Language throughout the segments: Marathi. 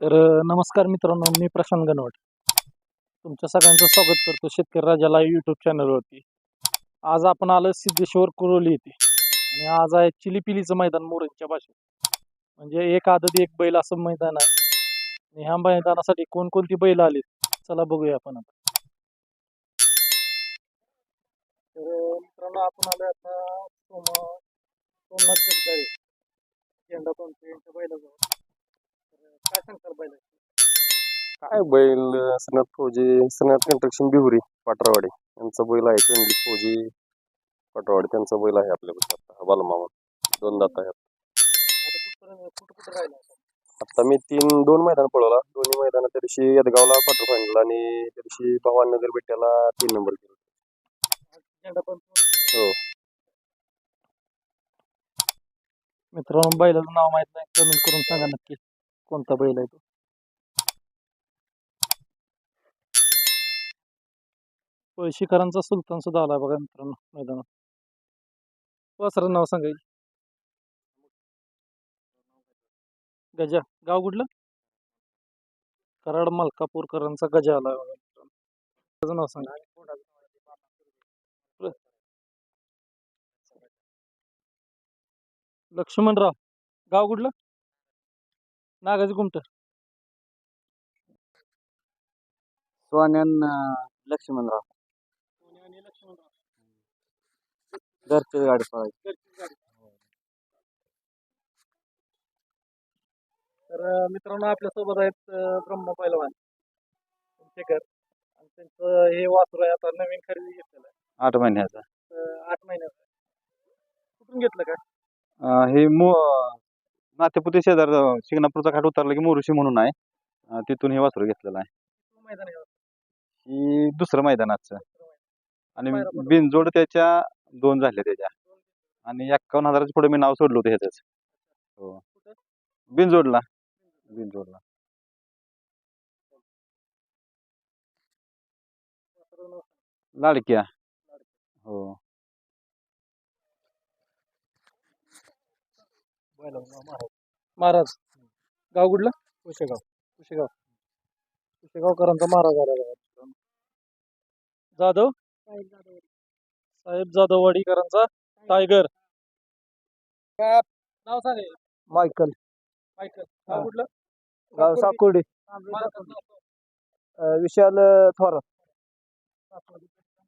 तर नमस्कार मित्रांनो मी प्रशांत गणवट तुमच्या सगळ्यांचं स्वागत करतो शेतकरी राजाला यूट्यूब चॅनलवरती. आज आपण आलो सिद्धेश्वर कुरोली येथे. आणि आज आहे चिलीपिलीचं मैदान मोरेंच्या भाषेत. म्हणजे एक आदत एक बैल असं मैदान आहे. आणि ह्या मैदानासाठी कोणकोणती बैल आली चला बघूया आपण आता. तर मित्रांनो आपण आलो आता सोमा सोमनाथ जगदाळे. झेंडा पंच यांच्या बैलाजवळ. काय सांगताल बैलाची? काय बैल सनत फौजी सनत कंस्ट्रक्शन बिहुरी पाटरावाडी. यांचा बैल आहे कंडली फौजी पाटरावाडी. त्यांचा बैल आहे आपल्याकडे आता बालमामा. दोन दात आहेत. आता मी तीन दोन मैदान पळवला. दोन्ही मैदान त्या दिवशी यदगावला क्वार्टर फायनल आणि त्या दिवशी भवाननगर बेट्याला तीन नंबर केला. हो. मित्रांनो बैलाचं नाव माहीत नाही. कमेंट करून सांगा नक्की. कोणता बैल आहे तो? शिखरांचा सुलतान सुद्धा आला बघा मित्रांनो मैदानात. वासरा नाव सांगायचं गजा गाव कुठलं? कराड मलकापूरकरांचा गजा आला बघा मित्रांनो. त्याचं नाव सांगा. लक्ष्मणराव गाव कुठलं? नागाची कुमट सोन्यान लक्ष्मणराव. घरचीच गाडी पळायची तर अं, मित्रांनो आपल्यासोबत आहेत अं, ब्रह्म पैलवान. शेखर आणि त्यांचं हे वासरू आहे आता नवीन खरेदी घेतलेलं आहे. आठ महिन्याचा. अं, आठ महिन्याचं. आहे. कुठून घेतलं का? अं, हे मो नातेपुते शेजार अं, शिंगणापूरचा घाट उतरला की मोरुशी म्हणून आहे. अं, तिथून हे वासरू घेतलेलं आहे. मैदान आहे. ही दुसरं मैदानाचं आणि. बिनजोड त्याच्या दोन झाले त्याच्या. आणि एक्कावन्न हजाराच्या पुढे मी नाव सोडलं होतं ह्याच हो? बिनजोडला. बिनजोडला. लाडक्या. हो. महाराज. गाव कुठलं? कुशेगाव. कुशेगाव. कुशेगावकरांचा महाराज आला बघा मित्रांनो. जाधव. साहेब जाधव वाडीकरांचा टायगर. नाव सांगे मायकल. मायकल. गाव हा. कुठलं? गाव साकोर्डी. अं, विशाल अं, थोरात.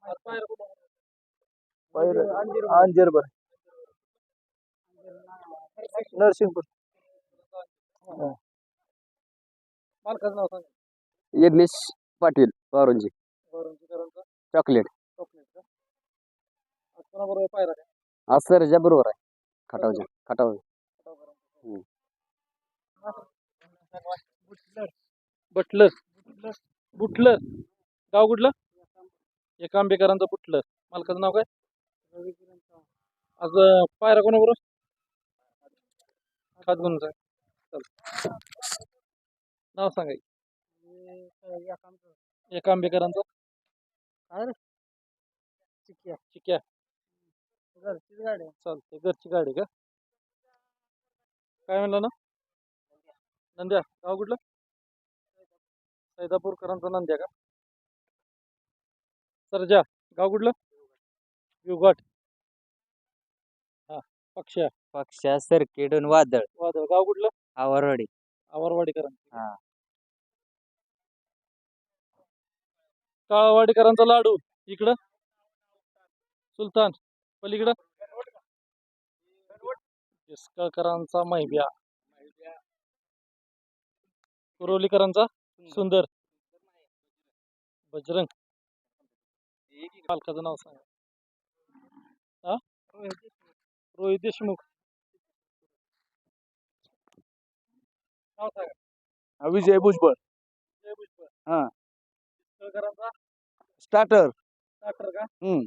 आज बाहेर कुठं? मालकाचं नाव सांग. यज्ञेश पाटील वारुंजी चॉकलेट. चॉकलेट आज कोणाबरोबर पायरा काय आज सरच्या बरोबर आहे. खटावच्या खटाव हम्म. बटलर. बुटलर. गाव कुठलं? एक आंबेकरांचं बुटलर. मालकाचं नाव काय? आज अं, पायरा कोणाबरोबर? खात गुण सांग चल. नाव सांगाय एक. आंबेकरांचं. चिक्या. घरचीच गाडी. चालते घरची गाडी का? काय म्हणलं ना? नंद्या. गाव कुठलं? सैदापूरकरांचा नंद्या का? सरजा. गाव कुठलं? युगाट हा पक्ष्या पक्षा सर्किट वादळ. वादळ. गाव कुठलं? आवारवाडी. आवारवाडीकरांचं. हा. काळवाडीकरांचा लाडू. इकडं. सुलतान. पलीकडं. इसकाकरांचा मैब्या. कुरोलीकरांचा सुंदर. बजरंग. पालकाचं नाव सांगा. हा? रोहित देशमुख. नाव सांगा विजय भुजबळ. जय भुजबळ. हा. स्टार्टर. डॉक्टर का? हम्म.